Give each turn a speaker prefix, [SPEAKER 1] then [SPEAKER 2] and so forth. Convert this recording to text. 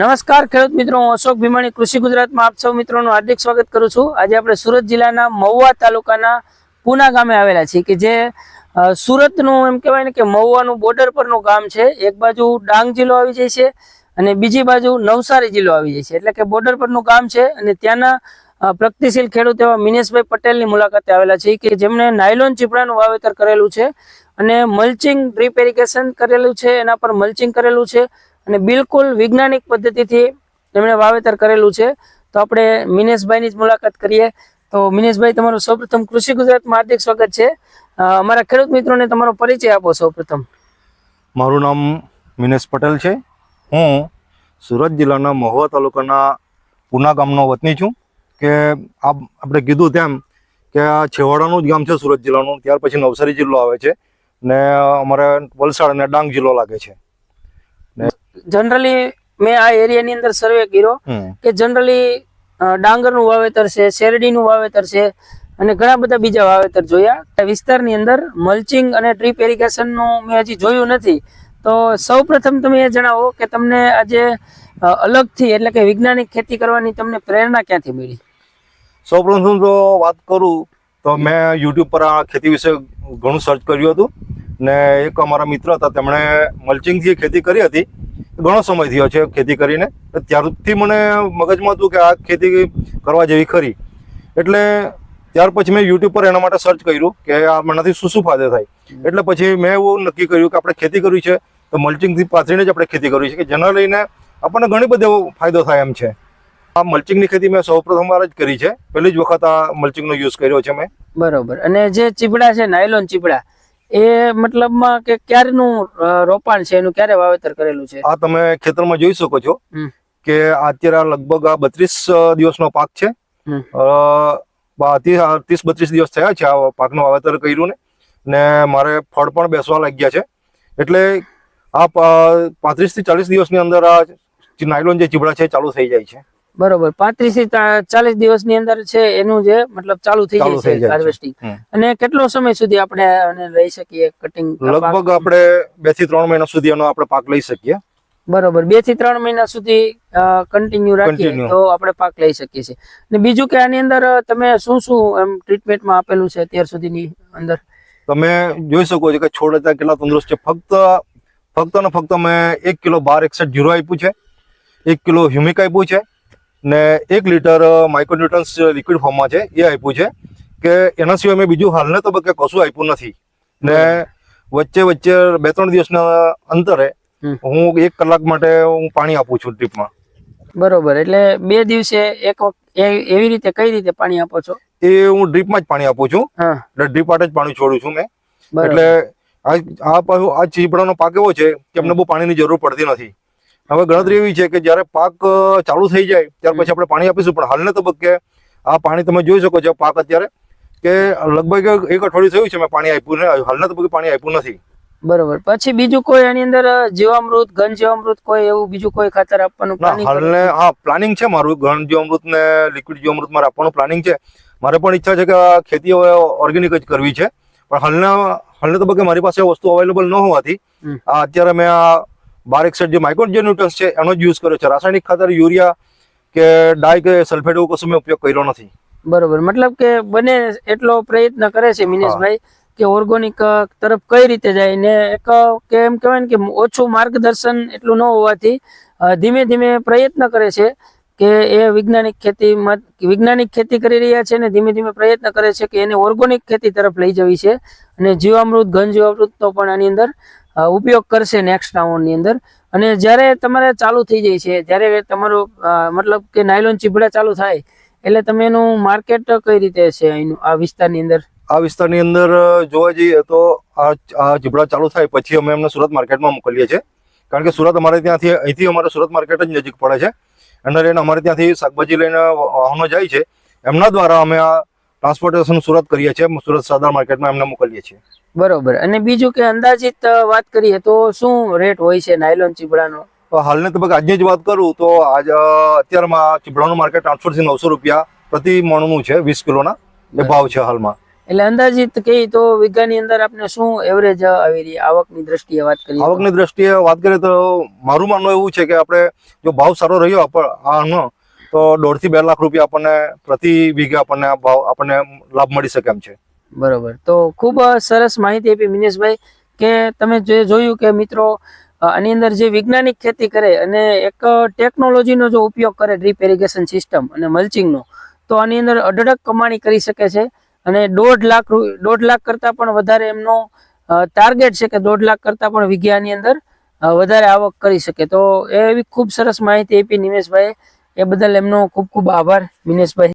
[SPEAKER 1] નમસ્કાર ખેડૂત મિત્રો, હું અશોક ભીમાણી, કૃષિ ગુજરાતમાં આપ સૌ મિત્રોનું હાર્દિક સ્વાગત કરું છું. આજે આપણે સુરત જિલ્લાના મહુવા તાલુકાના પુના ગામે આવેલા છીએ કે જે સુરતનું એમ કહેવાય ને કે મહુવાનું બોર્ડર પરનું ગામ છે. એક બાજુ ડાંગ જિલ્લો આવી જાય છે અને બીજી બાજુ નવસારી જિલ્લો આવી જાય છે. એટલે કે બોર્ડર પરનું ગામ છે અને ત્યાંના પ્રગતિશીલ ખેડૂત એવા મિનેશભાઈ પટેલની મુલાકાતે આવેલા છે કે જેમણે નાયલોન ચીપડાનું વાવેતર કરેલું છે અને મલ્ચિંગ ડ્રીપ એરિગેશન કરેલું છે, એના પર મલ્ચિંગ કરેલું છે. અને બિલકુલ વૈજ્ઞાનિક પદ્ધતિથી એમણે વાવેતર કરેલું છે. તો આપણે મિનેશભાઈની જ મુલાકાત કરીએ. તો મિનેશભાઈ, તમારું સૌપ્રથમ કૃષિ ગુજરાતમાં હાર્દિક સ્વાગત છે. અમારા ખેડૂત મિત્રોને તમારો પરિચય આપો સૌપ્રથમ.
[SPEAKER 2] મારું નામ મિનેશ પટેલ છે. હું સુરત જિલ્લાના મહુવા તાલુકાના પુના ગામનો વતની છું કે આપણે કીધું તેમ કે આ છેવાડાનું જ ગામ છે સુરત જિલ્લાનું. ત્યાર પછી નવસારી જિલ્લો આવે છે ને અમારે વલસાડ અને ડાંગ જિલ્લો લાગે છે.
[SPEAKER 1] જનરલી મેં આ એરિયાની અંદર સર્વે કર્યો કે જનરલી ડાંગરનું વાવેતર છે શેરડીનું વાવેતર છે અને ઘણા બધા બીજા વાવેતર જોયા. વિસ્તારની અંદર મલ્ચિંગ અને ડ્રીપ ઇરિગેશનનું મેં હજી જોયું નથી. તો સૌ પ્રથમ તમે એ જણાવો કે તમને આજે અલગથી એટલે કે વૈજ્ઞાનિક ખેતી કરવાની તમને પ્રેરણા ક્યાંથી મળી?
[SPEAKER 2] સૌપ્રથમ તો વાત કરું તો મેં યુટ્યુબ પર આ ખેતી વિશે ઘણું સર્ચ કર્યું હતું ને એક અમારા મિત્ર હતા તેમણે મલ્ચિંગથી ખેતી કરી હતી ઘણો સમય થયો છે ખેતી કરીને. ત્યારથી મને મગજમાં હતું કે આ ખેતી કરવા જેવી ખરી. એટલે ત્યાર પછી મેં યુટ્યુબ પર એના માટે સર્ચ કર્યું કે આ મનાથી શું શું ફાયદો થાય. એટલે પછી મેં એવું નક્કી કર્યું કે આપણે ખેતી કરવી છે તો મલ્ચિંગથી પાથરીને જ આપણે ખેતી કરવી છે કે જેના લઈને આપણને ઘણી બધો ફાયદો થાય એમ છે. આ મલ્ચિંગની ખેતી મેં સૌ પ્રથમવાર જ કરી છે. પહેલી જ વખત આ મલ્ચિંગનો યુઝ કર્યો છે મેં.
[SPEAKER 1] બરોબર. અને જે ચીપડા છે નાયલોન ચીપડા એ મતલબમાં કે ક્યારનું રોપાણ છે? એનું ક્યારે વાવેતર કરેલું છે?
[SPEAKER 2] આ તમે ખેતરમાં જોઈ શકો છો કે અત્યારે આ લગભગ આ બત્રીસ દિવસનો પાક છે. ત્રીસ બત્રીસ દિવસ થયા છે આ પાકનું વાવેતર કર્યું ને. ને મારે ફળ પણ બેસવા લાગ્યા છે. એટલે આ પાંત્રીસથી ચાલીસ દિવસની અંદર આ નાયલોન જે ચીબડા છે ચાલુ થઈ જાય છે.
[SPEAKER 1] બરોબર. પાંત્રીસથી ચાલીસ દિવસની અંદર છે એનું જે મતલબ ચાલુ થઈ
[SPEAKER 2] ગયું
[SPEAKER 1] જાય છે. હાર્વેસ્ટિંગ. અને કેટલો સમય સુધી આપણે લઈ શકીએ કટિંગ
[SPEAKER 2] લગભગ આપણે બેથી ત્રણ મહિના સુધી એનો આપણે પાક લઈ શકીએ.
[SPEAKER 1] બરોબર. બેથી ત્રણ મહિના સુધી કન્ટિન્યુ રાખીએ તો આપણે પાક લઈ શકીએ છીએ. અને બીજું કે આની અંદર તમે શું શું એમ ટ્રીટમેન્ટમાં આપેલું છે અત્યાર સુધીની અંદર?
[SPEAKER 2] તમે જોઈ શકો છો કે છોડ અત્યારે કેટલા તંદુરસ્ત છે. ફક્ત ફક્ત ને ફક્ત મેં એક કિલો બાર એકસઠ જીરો આપ્યું છે. એક કિલો હ્યુમિક આપ્યું છે. ને એક લીટર માઇક્રોન્યુટ્રન્સ લિક્વિડ ફોર્મમાં છે એ આપ્યું છે કે એના સિવાય મેં બીજું હાલને તબક્કે કશું આપ્યું નથી. ને વચ્ચે વચ્ચે બે ત્રણ દિવસના અંતરે હું એક કલાક માટે હું પાણી આપું છું ડ્રીપમાં
[SPEAKER 1] બરોબર એટલે બે દિવસે એક વખત એ- એવી રીતે કઈ રીતે પાણી આપો છો?
[SPEAKER 2] એ હું ડ્રીપમાં જ પાણી આપું છું. એટલે ડ્રીપ માટે જ પાણી છોડું છું મેં. એટલે આ આ પાછું આ ચીપડાનો પાક એવો છે કે અમને બહુ પાણીની જરૂર પડતી નથી. હવે ગણતરી એવી છે કે જ્યારે પાક ચાલુ થઈ જાય ત્યાર પછી આપણે પાણી આપીશું. પણ હાલના તબક્કે આ પાણી તમે જોઈ શકો છો પાક અત્યારે કે લગભગ એક અઠવાડિયું થયું છે મેં પાણી આપ્યું ને હાલના તબક્કે પાણી આપ્યું નથી.
[SPEAKER 1] બરોબર. પછી બીજું કોઈ એની અંદર જીવામૃત ઘન જીવામૃત કોઈ એવું બીજું કોઈ ખાતર આપવાનું?
[SPEAKER 2] હાલને હા પ્લાનિંગ છે મારું. ઘન જીવામૃત ને લિક્વિડ જીવામૃત મારે આપવાનું પ્લાનિંગ છે. મારે પણ ઈચ્છા છે કે ખેતી હવે ઓર્ગેનિક જ કરવી છે. પણ હાલના હાલના તબક્કે મારી પાસે વસ્તુ અવેલેબલ ન હોવાથી આ અત્યારે મેં આ બાર એકસઠ જે માઇક્રોજન ન્યુટન્સ છે એનો જ યુઝ કર્યો છે. રાસાયણિક ખાતર યુરિયા કે ડાય કે સલ્ફેટ એવું કશું મેં ઉપયોગ કર્યો નથી.
[SPEAKER 1] બરોબર. મતલબ કે બને એટલો પ્રયત્ન કરે છે મિનેશભાઈ કે ઓર્ગોનિક તરફ કઈ રીતે જાય ને એક અ, કે એમ કહેવાય ને કે ઓછું માર્ગદર્શન એટલું ન હોવાથી ધીમે ધીમે પ્રયત્ન કરે છે. કે એ વૈજ્ઞાનિક ખેતી વૈજ્ઞાનિક ખેતી કરી રહ્યા છે ને ધીમે ધીમે પ્રયત્ન કરે છે કે એને ઓર્ગોનિક ખેતી તરફ લઈ જવી છે અને જીવામૃત ઘન જીવામૃતનો પણ આની અંદર ઉપયોગ કરશે નેક્સ્ટ રાઉન્ડની અંદર. અને જ્યારે તમારે ચાલુ થઈ જાય છે, જ્યારે તમારું મતલબ કે નાયલોન ચીભડા ચાલુ થાય, એટલે તમે એનું માર્કેટ કઈ રીતે છે અહીંનું આ વિસ્તારની અંદર?
[SPEAKER 2] આ વિસ્તારની અંદર જોવા જઈએ તો આ આ ચાલુ થાય પછી અમે એમને સુરત માર્કેટમાં મોકલીએ છીએ. કારણ કે સુરત અમારે ત્યાંથી, અહીંથી અમારે સુરત માર્કેટ જ નજીક પડે છે. એના લઈને અમારે ત્યાંથી શાકભાજી લઈને વાહનો જાય છે. એમના દ્વારા અમે આ ટ્રાન્સપોર્ટેશન સુરત કરીએ છીએ. સુરત સાદાર માર્કેટમાં એમને મોકલીએ છીએ.
[SPEAKER 1] બરોબર. અને બીજું કે અંદાજિત વાત કરીએ તો શું રેટ હોય છે નાયલોન ચીબડાનો?
[SPEAKER 2] હાલને તબક્કે આજની જ વાત કરું તો આજ અત્યારમાં ચીબડાનું માર્કેટ આઠસો થી નવસો રૂપિયા પ્રતિ મણનું છે વીસ કિલોના. એ ભાવ છે હાલમાં.
[SPEAKER 1] એટલે અંદાજિત કહી તો વીઘાની અંદર આપણે શું એવરેજ આવી રહી આવકની દ્રષ્ટિએ વાત કરીએ
[SPEAKER 2] આવકની દ્રષ્ટિએ વાત કરીએ તો મારું માનવું એવું છે કે આપણે જો ભાવ સારો રહ્યો આનો તો દોઢથી બે લાખ રૂપિયા આપણને પ્રતિ વીઘે આપણને ભાવ આપણને લાભ મળી શકે એમ છે.
[SPEAKER 1] બરોબર. તો ખૂબ સરસ માહિતી આપી મિનેશભાઈ કે તમે જે જોયું કે મિત્રો આની અંદર જે વૈજ્ઞાનિક ખેતી કરે અને એક ટેકનોલોજીનો જો ઉપયોગ કરે ડ્રીપ ઇરિગેશન સિસ્ટમ અને મલ્ચિંગનો તો આની અંદર અઢળક કમાણી કરી શકે છે. અને દોઢ લાખ દોઢ લાખ કરતાં પણ વધારે એમનો ટાર્ગેટ છે કે દોઢ લાખ કરતાં પણ વીઘાની અંદર વધારે આવક કરી શકે. તો એવી ખૂબ સરસ માહિતી આપી નિમેશભાઈ એ બદલ એમનો ખૂબ ખૂબ આભાર, મિનેશભાઈ.